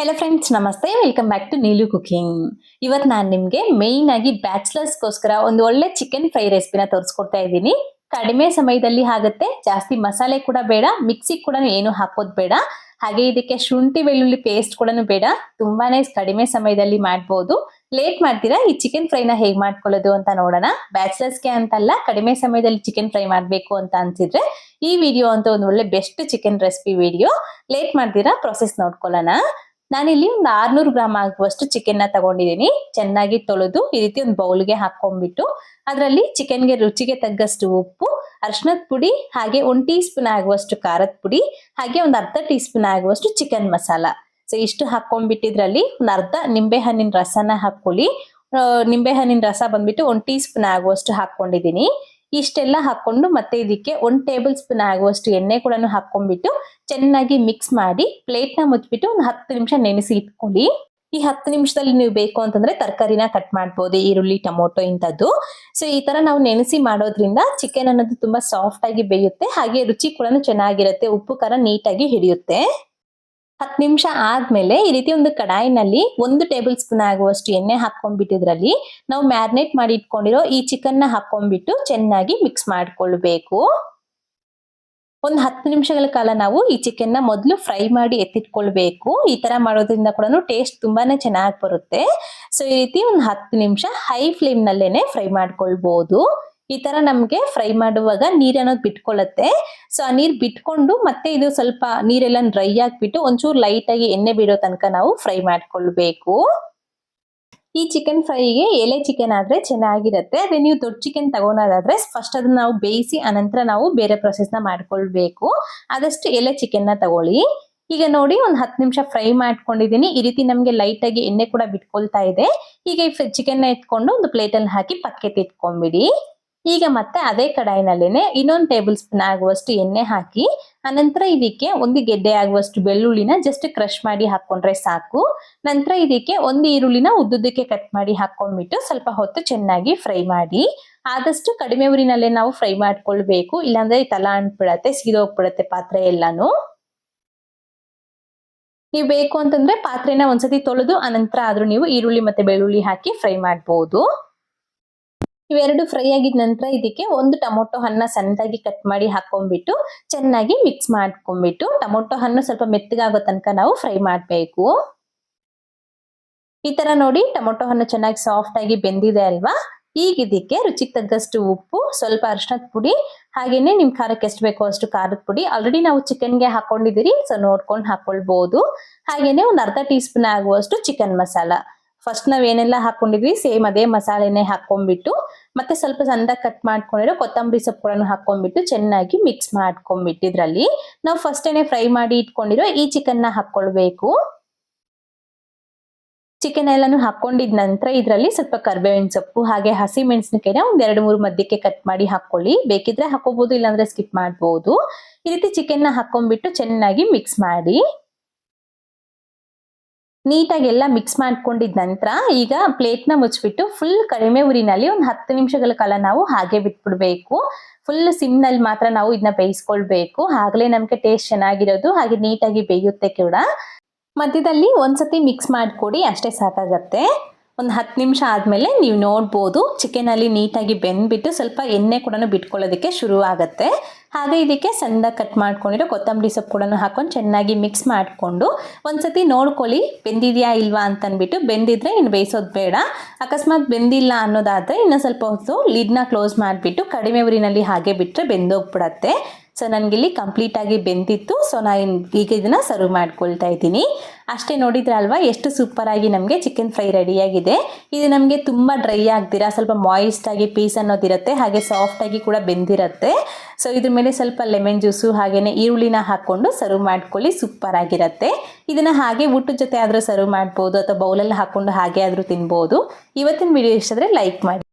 Hello friends ನಮಸ್ತೆ. Welcome back to Neelu cooking ಇವತ್ತು ನಾನು ನಿಮಗೆ ಮೇಯ್ನ್ ಆಗಿ ಬ್ಯಾಚುಲರ್ಸ್ಗೋಸ್ಕರ ಒಂದು ಒಳ್ಳೆ ಚಿಕನ್ ಫ್ರೈ ರೆಸಿಪಿನ ತೋರಿಸ್ಕೊಡ್ತಾ ಇದ್ದೀನಿ. ಕಡಿಮೆ ಸಮಯದಲ್ಲಿ ಆಗುತ್ತೆ. ಜಾಸ್ತಿ ಮಸಾಲೆ ಕೂಡ ಬೇಡ. ಮಿಕ್ಸಿ ಕೂಡ ಏನು ಹಾಕೋದು ಬೇಡ. ಹಾಗೆ ಇದಕ್ಕೆ ಶುಂಠಿ, ಬೆಳ್ಳುಳ್ಳಿ ಪೇಸ್ಟ್ ಕೂಡ ಬೇಡ. ತುಂಬಾನೇ ಕಡಿಮೆ ಸಮಯದಲ್ಲಿ ಮಾಡ್ಬೋದು. ಲೇಟ್ ಮಾಡ್ತೀರಾ? ಈ ಚಿಕನ್ ಫ್ರೈನ ಹೇಗೆ ಮಾಡ್ಕೊಳ್ಳೋದು ಅಂತ ನೋಡೋಣ. ಬ್ಯಾಚುಲರ್ಸ್ಗೆ ಅಂತಲ್ಲ, ಕಡಿಮೆ ಸಮಯದಲ್ಲಿ ಚಿಕನ್ ಫ್ರೈ ಮಾಡಬೇಕು ಅಂತ ಅನ್ಸಿದ್ರೆ ಈ ವಿಡಿಯೋ ಅಂತ ಒಂದು ಒಳ್ಳೆ best chicken recipe video late ಮಾಡ್ತೀರಾ? ಪ್ರೊಸೆಸ್ ನೋಡ್ಕೊಳ್ಳೋಣ. ನಾನಿಲ್ಲಿ ಒಂದು ಆರ್ನೂರು ಗ್ರಾಮ್ ಆಗುವಷ್ಟು ಚಿಕನ್ನ ತಗೊಂಡಿದ್ದೀನಿ ಚೆನ್ನಾಗಿ ತೊಳೆದು ಈ ರೀತಿ ಒಂದು ಬೌಲ್ಗೆ ಹಾಕೊಂಡ್ಬಿಟ್ಟು ಅದರಲ್ಲಿ ಚಿಕನ್ಗೆ ರುಚಿಗೆ ತಗ್ಗಷ್ಟು ಉಪ್ಪು ಅರ್ಶನದ ಪುಡಿ, ಹಾಗೆ ಒಂದು ಟೀ ಸ್ಪೂನ್ ಆಗುವಷ್ಟು ಖಾರದ ಪುಡಿ, ಹಾಗೆ ಒಂದು ಅರ್ಧ ಟೀ ಸ್ಪೂನ್ ಆಗುವಷ್ಟು ಚಿಕನ್ ಮಸಾಲ. ಸೊ ಇಷ್ಟು ಹಾಕೊಂಡ್ಬಿಟ್ಟಿದ್ರಲ್ಲಿ ಒಂದು ಅರ್ಧ ನಿಂಬೆ ಹಣ್ಣಿನ ರಸನ ಹಾಕೊಳ್ಳಿ ನಿಂಬೆ ಹಣ್ಣಿನ ರಸ ಬಂದ್ಬಿಟ್ಟು ಒಂದು ಟೀ ಸ್ಪೂನ್ ಆಗುವಷ್ಟು ಹಾಕೊಂಡಿದ್ದೀನಿ ಇಷ್ಟೆಲ್ಲ ಹಾಕೊಂಡು ಮತ್ತೆ ಇದಕ್ಕೆ ಒಂದ್ ಟೇಬಲ್ ಸ್ಪೂನ್ ಆಗುವಷ್ಟು ಎಣ್ಣೆ ಕೂಡ ಹಾಕೊಂಡ್ಬಿಟ್ಟು ಚೆನ್ನಾಗಿ ಮಿಕ್ಸ್ ಮಾಡಿ ಪ್ಲೇಟ್ನ ಮುಚ್ಚಿಬಿಟ್ಟು ಒಂದು ಹತ್ತು ನಿಮಿಷ ನೆನೆಸಿ ಇಟ್ಕೊಳ್ಳಿ. ಈ ಹತ್ತು ನಿಮಿಷದಲ್ಲಿ ನೀವು ಬೇಕು ಅಂತಂದ್ರೆ ತರಕಾರಿನ ಕಟ್ ಮಾಡ್ಬೋದು, ಈರುಳ್ಳಿ, ಟೊಮೊಟೊ ಇಂಥದ್ದು. ಸೊ ಈ ತರ ನಾವು ನೆನೆಸಿ ಮಾಡೋದ್ರಿಂದ ಚಿಕನ್ ಅನ್ನೋದು ತುಂಬಾ ಸಾಫ್ಟ್ ಆಗಿ ಬೇಯುತ್ತೆ, ಹಾಗೆ ರುಚಿ ಕೂಡ ಚೆನ್ನಾಗಿರುತ್ತೆ, ಉಪ್ಪು ಖಾರ ನೀಟಾಗಿ ಹಿಡಿಯುತ್ತೆ. ಹತ್ತು ನಿಮಿಷ ಆದ್ಮೇಲೆ ಈ ರೀತಿ ಒಂದು ಕಡಾಯಿನಲ್ಲಿ ಒಂದು ಟೇಬಲ್ ಸ್ಪೂನ್ ಆಗುವಷ್ಟು ಎಣ್ಣೆ ಹಾಕೊಂಡ್ಬಿಟ್ಟಿದ್ರಲ್ಲಿ ನಾವು ಮ್ಯಾರಿನೇಟ್ ಮಾಡಿ ಇಟ್ಕೊಂಡಿರೋ ಈ ಚಿಕನ್ನ ಹಾಕೊಂಡ್ಬಿಟ್ಟು ಚೆನ್ನಾಗಿ ಮಿಕ್ಸ್ ಮಾಡ್ಕೊಳ್ಬೇಕು. ಒಂದು ಹತ್ತು ನಿಮಿಷಗಳ ಕಾಲ ನಾವು ಈ ಚಿಕನ್ನ ಮೊದಲು ಫ್ರೈ ಮಾಡಿ ಎತ್ತಿಟ್ಕೊಳ್ಬೇಕು. ಈ ತರ ಮಾಡೋದ್ರಿಂದ ಕೂಡ ಟೇಸ್ಟ್ ತುಂಬಾನೇ ಚೆನ್ನಾಗಿ ಬರುತ್ತೆ. ಸೊ, ಈ ರೀತಿ ಒಂದು ಹತ್ತು ನಿಮಿಷ ಹೈ ಫ್ಲೇಮ್ ನಲ್ಲೇನೆ ಫ್ರೈ ಮಾಡ್ಕೊಳ್ಬಹುದು ಈ ತರ ನಮ್ಗೆ ಫ್ರೈ ಮಾಡುವಾಗ ನೀರ್ ಅನ್ನೋದು ಬಿಟ್ಕೊಳ್ಳುತ್ತೆ ಸೊ ಆ ನೀರ್ ಬಿಟ್ಕೊಂಡು ಮತ್ತೆ ಇದು ಸ್ವಲ್ಪ ನೀರೆಲ್ಲ ಡ್ರೈ ಆಗ್ಬಿಟ್ಟು ಒಂಚೂರು ಲೈಟ್ ಆಗಿ ಎಣ್ಣೆ ಬಿಡೋ ತನಕ ನಾವು ಫ್ರೈ ಮಾಡ್ಕೊಳ್ಬೇಕು. ಈ ಚಿಕನ್ ಫ್ರೈಗೆ ಎಲೆ ಚಿಕನ್ ಆದ್ರೆ ಚೆನ್ನಾಗಿರುತ್ತೆ. ಅದೇ ನೀವು ದೊಡ್ಡ ಚಿಕನ್ ತಗೊಳೋದಾದ್ರೆ ಫಸ್ಟ್ ಅದನ್ನ ನಾವು ಬೇಯಿಸಿ ಅನಂತರ ನಾವು ಬೇರೆ ಪ್ರೊಸೆಸ್ನ ಮಾಡ್ಕೊಳ್ಬೇಕು. ಆದಷ್ಟು ಎಲೆ ಚಿಕನ್ನ ತಗೊಳ್ಳಿ. ಈಗ ನೋಡಿ ಒಂದು ಹತ್ತು ನಿಮಿಷ ಫ್ರೈ ಮಾಡ್ಕೊಂಡಿದ್ದೀನಿ ಈ ರೀತಿ ನಮಗೆ ಲೈಟಾಗಿ ಎಣ್ಣೆ ಕೂಡ ಬಿಟ್ಕೊಳ್ತಾ ಇದೆ. ಈಗ ಈ ಚಿಕನ್ನ ಎತ್ಕೊಂಡು ಒಂದು ಪ್ಲೇಟ್ ಅಲ್ಲಿ ಹಾಕಿ ಪಕ್ಕೆ ಇಟ್ಕೊಂಡ್ಬಿಡಿ ಈಗ ಮತ್ತೆ ಅದೇ ಕಡಾಯಿನಲ್ಲೇನೆ ಇನ್ನೊಂದು ಟೇಬಲ್ ಸ್ಪೂನ್ ಆಗುವಷ್ಟು ಎಣ್ಣೆ ಹಾಕಿ ಅನಂತರ ಇದಕ್ಕೆ ಒಂದು ಗೆಡ್ಡೆ ಆಗುವಷ್ಟು ಬೆಳ್ಳುಳ್ಳಿನ ಜಸ್ಟ್ ಕ್ರಶ್ ಮಾಡಿ ಹಾಕೊಂಡ್ರೆ ಸಾಕು. ನಂತರ ಇದಕ್ಕೆ ಒಂದು ಈರುಳ್ಳಿನ ಉದ್ದುದ್ದಕ್ಕೆ ಕಟ್ ಮಾಡಿ ಹಾಕೊಂಡ್ಬಿಟ್ಟು ಸ್ವಲ್ಪ ಹೊತ್ತು ಚೆನ್ನಾಗಿ ಫ್ರೈ ಮಾಡಿ. ಆದಷ್ಟು ಕಡಿಮೆ ಊರಿನಲ್ಲೇ ನಾವು ಫ್ರೈ ಮಾಡ್ಕೊಳ್ಬೇಕು, ಇಲ್ಲಾಂದ್ರೆ ತಲ ಅಂಟ್ಬಿಡತ್ತೆ, ಸೀದೋಗ್ಬಿಡತ್ತೆ ಪಾತ್ರೆ ಎಲ್ಲಾನು. ನೀವು ಬೇಕು ಅಂತಂದ್ರೆ ಪಾತ್ರೆನ ಒಂದ್ಸತಿ ತೊಳೆದು ಅನಂತರ ಆದ್ರೂ ನೀವು ಈರುಳ್ಳಿ ಮತ್ತೆ ಬೆಳ್ಳುಳ್ಳಿ ಹಾಕಿ ಫ್ರೈ ಮಾಡ್ಬೋದು. ಇವೆರಡು ಫ್ರೈ ಆಗಿದ ನಂತರ ಇದಕ್ಕೆ ಒಂದು ಟೊಮೊಟೊ ಹಣ್ಣ ಸಣ್ಣದಾಗಿ ಕಟ್ ಮಾಡಿ ಹಾಕೊಂಡ್ಬಿಟ್ಟು ಚೆನ್ನಾಗಿ ಮಿಕ್ಸ್ ಮಾಡ್ಕೊಂಡ್ಬಿಟ್ಟು ಟೊಮೊಟೊ ಹಣ್ಣು ಸ್ವಲ್ಪ ಮೆತ್ತಗಾಗೋ ತನಕ ನಾವು ಫ್ರೈ ಮಾಡಬೇಕು. ಈ ತರ ನೋಡಿ ಟೊಮೊಟೊ ಹಣ್ಣು ಚೆನ್ನಾಗಿ ಸಾಫ್ಟ್ ಆಗಿ ಬೆಂದಿದೆ ಅಲ್ವಾ? ಈಗ ಇದಕ್ಕೆ ರುಚಿಗೆ ತಗ್ಗಷ್ಟು ಉಪ್ಪು, ಸ್ವಲ್ಪ ಅರಿಶಿನದ ಪುಡಿ, ಹಾಗೇನೆ ನಿಮ್ ಖಾರಕ್ಕೆ ಎಷ್ಟು ಬೇಕೋ ಅಷ್ಟು ಖಾರದ ಪುಡಿ. ಆಲ್ರೆಡಿ ನಾವು ಚಿಕನ್ಗೆ ಹಾಕೊಂಡಿದ್ದೀರಿ ಸೊ ನೋಡ್ಕೊಂಡು ಹಾಕೊಳ್ಬಹುದು ಹಾಗೇನೆ ಒಂದು ಅರ್ಧ ಟೀ ಸ್ಪೂನ್ ಆಗುವಷ್ಟು ಚಿಕನ್ ಮಸಾಲ. ಫಸ್ಟ್ ನಾವ್ ಏನೆಲ್ಲ ಹಾಕೊಂಡಿದ್ವಿ ಸೇಮ್ ಅದೇ ಮಸಾಲೆನೆ ಹಾಕೊಂಡ್ಬಿಟ್ಟು ಮತ್ತೆ ಸ್ವಲ್ಪ ಸಣ್ಣ ಕಟ್ ಮಾಡ್ಕೊಂಡಿರೋ ಕೊತ್ತಂಬರಿ ಸೊಪ್ಪುಗಳನ್ನು ಕೂಡ ಹಾಕೊಂಡ್ಬಿಟ್ಟು ಚೆನ್ನಾಗಿ ಮಿಕ್ಸ್ ಮಾಡ್ಕೊಂಡ್ಬಿಟ್ಟು ಇದ್ರಲ್ಲಿ ನಾವು ಫಸ್ಟೇನೆ ಫ್ರೈ ಮಾಡಿ ಇಟ್ಕೊಂಡಿರೋ ಈ ಚಿಕನ್ನ ಹಾಕೊಳ್ಬೇಕು ಚಿಕನ್ ಎಲ್ಲಾನು ಹಾಕೊಂಡಿದ ನಂತರ ಇದರಲ್ಲಿ ಸ್ವಲ್ಪ ಕರ್ಬೇವಿನ ಸೊಪ್ಪು, ಹಾಗೆ ಹಸಿ ಮೆಣಸಿನಕಾಯಿನ ಒಂದ್ ಎರಡು ಮೂರು ಮಧ್ಯಕ್ಕೆ ಕಟ್ ಮಾಡಿ ಹಾಕೊಳ್ಳಿ ಬೇಕಿದ್ರೆ ಹಾಕೋಬಹುದು ಇಲ್ಲಾಂದ್ರೆ ಸ್ಕಿಪ್ ಮಾಡಬಹುದು ಈ ರೀತಿ ಚಿಕನ್ನ ಹಾಕೊಂಡ್ಬಿಟ್ಟು ಚೆನ್ನಾಗಿ ಮಿಕ್ಸ್ ಮಾಡಿ. ನೀಟಾಗಿ ಎಲ್ಲ ಮಿಕ್ಸ್ ಮಾಡ್ಕೊಂಡಿದ ನಂತರ ಈಗ ಪ್ಲೇಟ್ನ ಮುಚ್ಚಿಬಿಟ್ಟು ಫುಲ್ ಕಡಿಮೆ ಉರಿನಲ್ಲಿ ಒಂದು ಹತ್ತು ನಿಮಿಷಗಳ ಕಾಲ ನಾವು ಹಾಗೆ ಬಿಟ್ಬಿಡ್ಬೇಕು. ಫುಲ್ ಸಿಮ್ನಲ್ಲಿ ಮಾತ್ರ ನಾವು ಇದನ್ನ ಬೇಯಿಸ್ಕೊಳ್ಬೇಕು. ಆಗಲೇ ನಮಗೆ ಟೇಸ್ಟ್ ಚೆನ್ನಾಗಿರೋದು, ಹಾಗೆ ನೀಟಾಗಿ ಬೇಯುತ್ತೆ ಕೂಡ. ಮಧ್ಯದಲ್ಲಿ ಒಂದ್ಸತಿ ಮಿಕ್ಸ್ ಮಾಡಿಕೊಡಿ, ಅಷ್ಟೇ ಸಾಕಾಗತ್ತೆ. ಒಂದು ಹತ್ತು ನಿಮಿಷ ಆದಮೇಲೆ ನೀವು ನೋಡ್ಬೋದು ಚಿಕನಲ್ಲಿ ನೀಟಾಗಿ ಬೆಂದ್ಬಿಟ್ಟು ಸ್ವಲ್ಪ ಎಣ್ಣೆ ಕೂಡ ಬಿಟ್ಕೊಳ್ಳೋದಕ್ಕೆ ಶುರು ಆಗುತ್ತೆ ಹಾಗೆ ಇದಕ್ಕೆ ಸಣ್ಣದಾಗಿ ಕಟ್ ಮಾಡ್ಕೊಂಡಿರೋ ಕೊತ್ತಂಬರಿ ಸೊಪ್ಪು ಕೂಡ ಹಾಕೊಂಡು ಚೆನ್ನಾಗಿ ಮಿಕ್ಸ್ ಮಾಡಿಕೊಂಡು ಒಂದ್ಸತಿ ನೋಡ್ಕೊಳ್ಳಿ, ಬೆಂದಿದೆಯಾ ಇಲ್ವಾ ಅಂತನ್ಬಿಟ್ಟು. ಬೆಂದಿದ್ರೆ ಇನ್ನು ಬೇಯಿಸೋದು ಬೇಡ. ಅಕಸ್ಮಾತ್ ಬೆಂದಿಲ್ಲ ಅನ್ನೋದಾದರೆ ಇನ್ನು ಸ್ವಲ್ಪ ಹೊತ್ತು ಲಿಡ್ನ ಕ್ಲೋಸ್ ಮಾಡಿಬಿಟ್ಟು ಕಡಿಮೆ ಉರಿನಲ್ಲಿ ಹಾಗೆ ಬಿಟ್ಟರೆ ಬೆಂದೋಗ್ಬಿಡತ್ತೆ. ಸೊ ನನಗಿಲ್ಲಿ ಕಂಪ್ಲೀಟಾಗಿ ಬೆಂದಿತ್ತು. ಸೊ ನಾನು ಈಗ ಇದನ್ನು ಸರ್ವ್ ಮಾಡ್ಕೊಳ್ತಾ ಇದ್ದೀನಿ. ಅಷ್ಟೇ ನೋಡಿದ್ರಲ್ವಾ ಎಷ್ಟು ಸೂಪರಾಗಿ ನಮಗೆ ಚಿಕನ್ ಫ್ರೈ ರೆಡಿಯಾಗಿದೆ ಇದು ನಮಗೆ ತುಂಬ ಡ್ರೈ ಆಗ್ದಿರಾ, ಸ್ವಲ್ಪ ಮಾಯಿಸ್ಟ್ ಆಗಿ ಪೀಸ್ ಅನ್ನೋದಿರುತ್ತೆ ಹಾಗೆ ಸಾಫ್ಟಾಗಿ ಕೂಡ ಬೆಂದಿರುತ್ತೆ. ಸೊ ಇದ್ರ ಮೇಲೆ ಸ್ವಲ್ಪ ಲೆಮನ್ ಜ್ಯೂಸು ಹಾಗೆಯೇ ಈರುಳ್ಳಿನ ಹಾಕ್ಕೊಂಡು ಸರ್ವ್ ಮಾಡ್ಕೊಳ್ಳಿ ಸೂಪರ್ ಆಗಿರುತ್ತೆ. ಇದನ್ನು ಹಾಗೆ ಊಟದ ಜೊತೆ ಆದರೂ ಸರ್ವ್ ಮಾಡ್ಬೋದು, ಅಥವಾ ಬೌಲಲ್ಲಿ ಹಾಕ್ಕೊಂಡು ಹಾಗೆ ಆದರೂ ತಿನ್ಬೋದು. ಇವತ್ತಿನ ವಿಡಿಯೋ ಇಷ್ಟ ಲೈಕ್ ಮಾಡಿ.